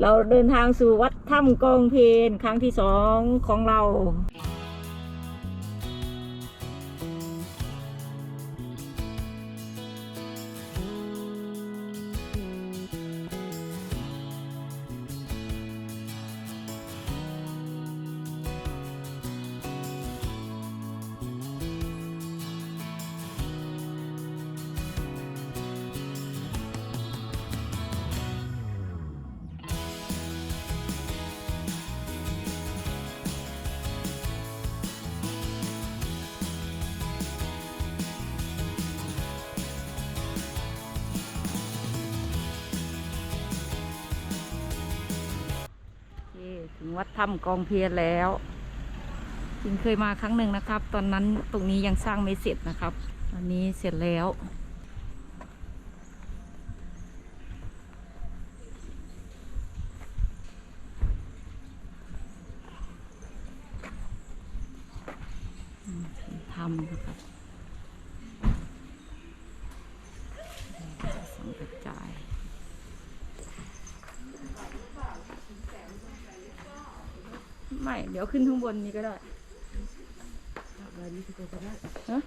เราเดินทางสู่วัดถ้ำกองเพนครั้งที่สองของเรา วัดถ้ำกองเพียรแล้วจิงเคยมาครั้งหนึ่งนะครับ ตอนนั้นตรงนี้ยังสร้างไม่เสร็จนะครับ ตอนนี้เสร็จแล้ว อืมทำนะครับสังกระจาย ไม่ เดี๋ยวขึ้นข้างบนนี้ก็ได้ฮะ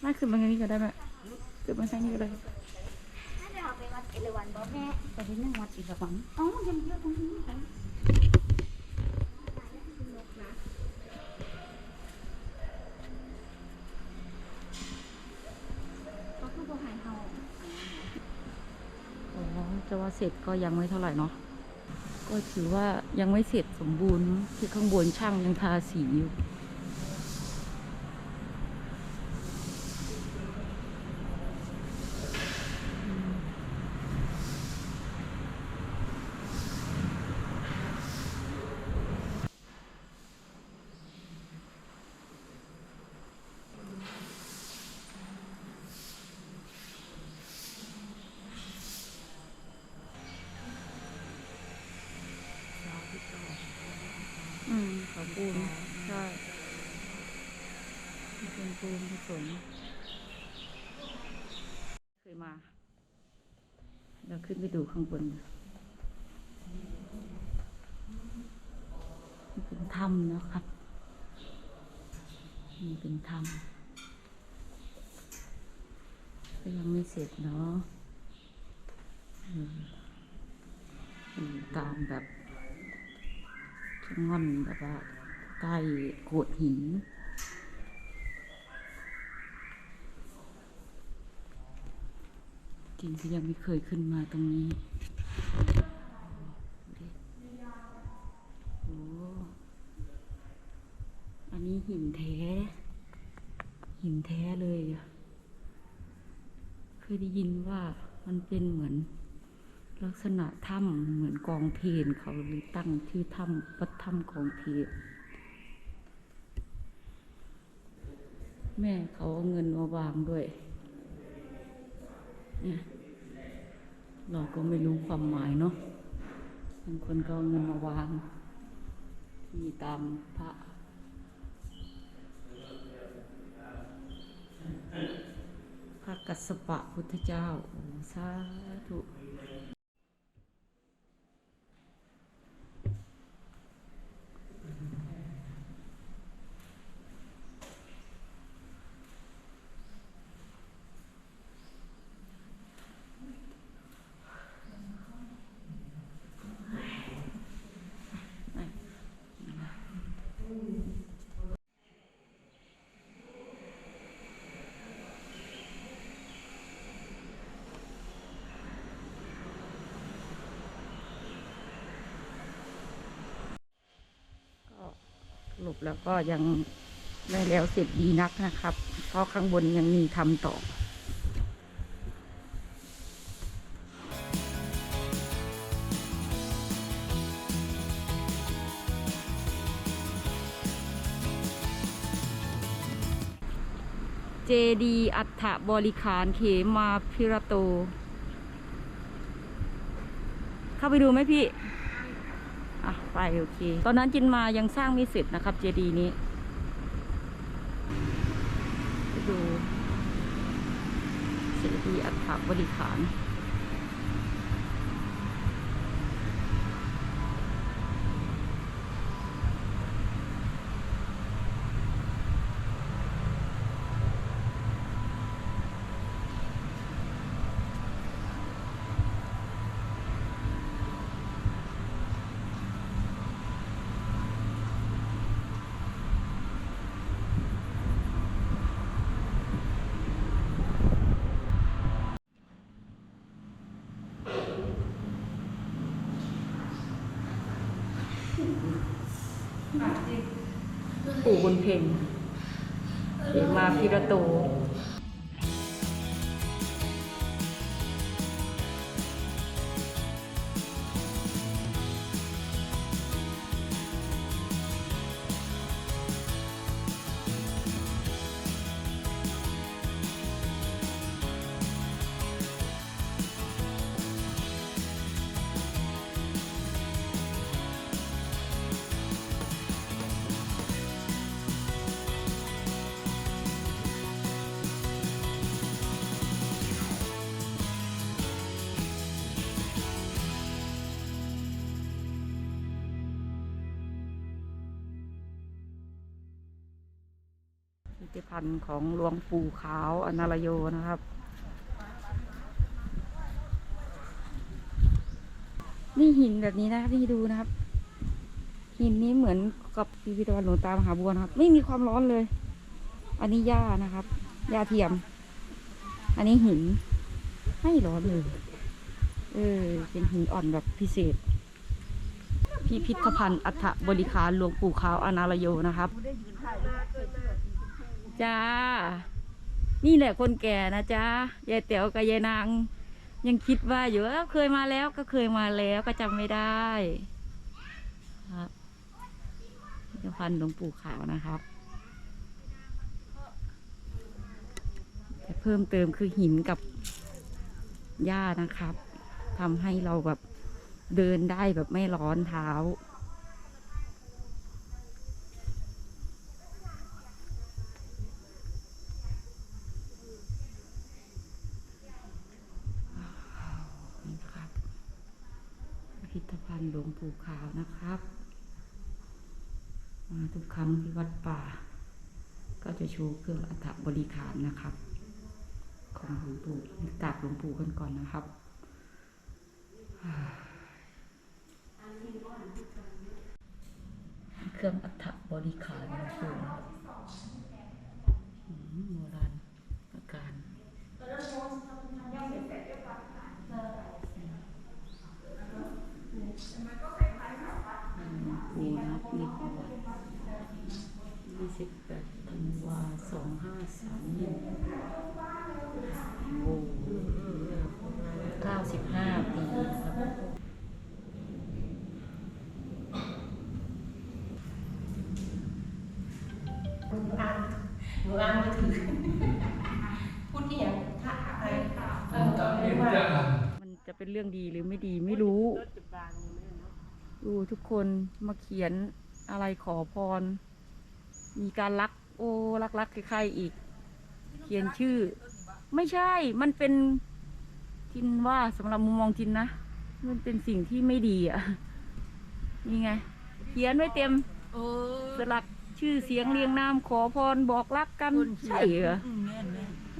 ไม่ขึ้นมาทางนี้ก็ได้ไหมขึ้นมาทางนี้ก็ได้ถ้าเราไปวัดเอราวัณบอกแม่ไปที่นั่งวัดเอราวัณอ๋อยังเยอะตรงนี้กันเขาคือบ่ใหายเฮาอ๋อจะว่าเสร็จก็ยังไม่เท่าไหร่เนาะ ก็ถือว่ายังไม่เสร็จสมบูรณ์ที่ข้างบนช่างยังทาสีอยู่ ปูนใช่เป็นปูนผสมเคยมาเดี๋ยวขึ้นไปดูข้างบนนี่เป็นถ้ำนะครับนี่เป็นถ้ำก็ยังไม่เสร็จเนาะอืมอืมตามแบบชะง่อนแบบว่า ใต้โขดหิน จริงที่ยังไม่เคยขึ้นมาตรงนี้โอ้อันนี้หินแท้ หินแท้เลยเคยได้ยินว่ามันเป็นเหมือนลักษณะถ้ำเหมือนกองเพลนเขาเลยตั้งชื่อถ้ำวัดถ้ำกองเพล แม่เขาเอาเงินมาวางด้วย เนี่ย เราก็ไม่รู้ความหมายเนาะบางคนก็เอาเงินมาวาง ที่ตามพระพระกัสสปะพุทธเจ้าสาธุ ก็ส รุปแล้วก็ยังไม่แล้วเสร็จดีนักนะครับ เพราะข้างบนยังมีทำต่อเจดีอัฐบริขารเขมาพิระโต เข้าไปดูไหมพี่ อะไปโอเค ตอนนั้นจินมายังสร้างไม่เสร็จนะครับ เจดีย์นี้ดูเจดีย์อัฐบริขาร ปู่บุญเพ็งเอกมาพิระโต พิพิธภัณฑ์ของหลวงปู่ขาวอนารโยนะครับ นี่หินแบบนี้นะครับนี่ดูนะครับ หินนี้เหมือนกับพิพิธภัณฑ์หลวงตามหาบัวนะครับ ไม่มีความร้อนเลย อันนี้หญ้านะครับหญ้าเทียม อันนี้หินไม่ร้อนเลยเออเป็นหินอ่อนแบบพิเศษ พิพิธภัณฑ์อัฐบริคารหลวงปู่ขาวอนารโยนะครับ จ้า นี่แหละคนแก่นะจ้ายายเต๋วกับยายนาง ยังคิดว่าอยู่ว่าเคยมาแล้วก็เคยมาแล้วก็จำไม่ได้ครับพิพิธภัณฑ์หลวงปู่ขาวนะครับแต่เพิ่มเติมคือหินกับหญ้านะครับทำให้เราแบบเดินได้แบบไม่ร้อนเท้า นี่ครับพิพิธภัณฑ์ หลวงปู่ขาวนะครับ มาทุกครั้งที่วัดป่า ก็จะโชว์เครื่องอัฐบริขารนะครับ ของหลวงปู่กราบหลวงปู่กันก่อนนะครับเครื่องอัฐบริขารหลวงปู่นะครับอืมโบราณอาการ จะเป็นเรื่องดีหรือไม่ดีไม่รู้ ดูทุกคนมาเขียนอะไรขอพร มีการรัก โอ้รักรักใครๆอีก เขียนชื่อ ไม่ใช่ มันเป็นทินว่าสำหรับมุมมองทินนะ มันเป็นสิ่งที่ไม่ดีอะนี่ไง เขียนไว้เต็มสลักชื่อเสียงเรียงนามขอพรบอกรักกันใช่เหรอ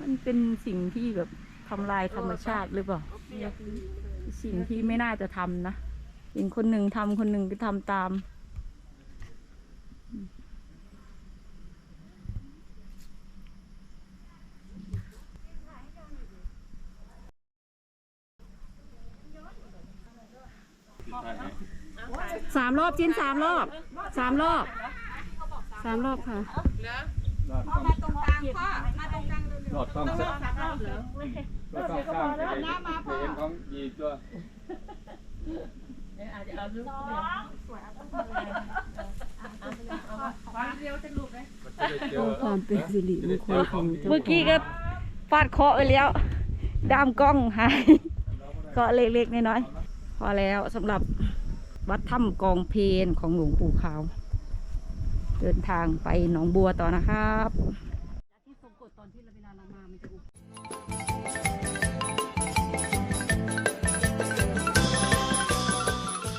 มันเป็นสิ่งที่แบบทำลายธรรมชาติหรือเปล่า สิ่งที่ไม่น่าจะทำนะเห็นคนหนึ่งทำคนหนึ่งก็ทำตาม สามรอบชิ้นสามรอบสามรอบสามรอบค่ะรอดต้องตรงกลางพ่อมาตรงกลาง รอดต้องสักรอบเหรอรอดต้องสร้างเองเองของยีตัวอาจจะเอาลูกเดียวความเดียวจะลูกเลยมันจะได้เจอความเป็นสิริมงคลของเจ้าเเมื่อกี้ก็ฟาดเคราะห์ไปแล้วด้ามกล้องหายก็เล็กๆน้อยๆพอแล้วสำหรับวัดถ้ำกองเพนของหลวงปู่ขาว เดินทางไปหนองบัวต่อนะครับ